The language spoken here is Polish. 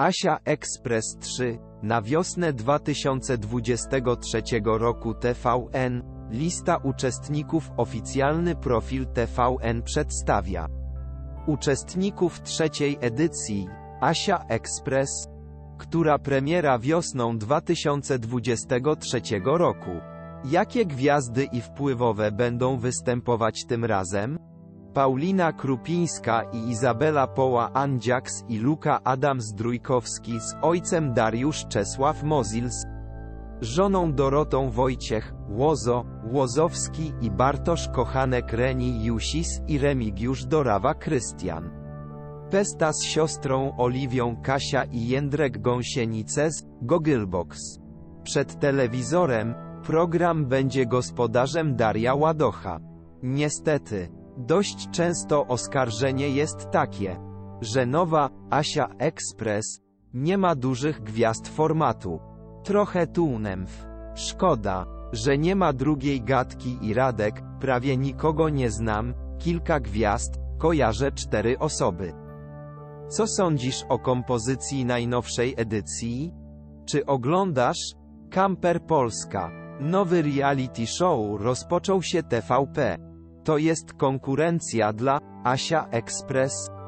Asia Express 3, na wiosnę 2023 roku TVN, lista uczestników oficjalny profil TVN przedstawia. Uczestników trzeciej edycji, Asia Express, która premiera wiosną 2023 roku. Jakie gwiazdy i wpływowe będą występować tym razem? Paulina Krupińska i Izabela Poła-Andziaks i Luka Adams-Drójkowski z ojcem Dariusz Czesław Mozils, żoną Dorotą Wojciech, Łozo, Łozowski i Bartosz Kochanek Reni Jusis i Remigiusz Dorawa Krystian. Pesta z siostrą Oliwią Kasia i Jędrek Gąsienice z Gogglebox. Przed telewizorem, program będzie gospodarzem Daria Ładocha. Niestety, dość często oskarżenie jest takie, że nowa Asia Express nie ma dużych gwiazd formatu. Trochę tunemf. Szkoda, że nie ma drugiej gadki i Radek, prawie nikogo nie znam, kilka gwiazd, kojarzę cztery osoby. Co sądzisz o kompozycji najnowszej edycji? Czy oglądasz? Camper Polska. Nowy reality show rozpoczął się TVP. To jest konkurencja dla Asia Express.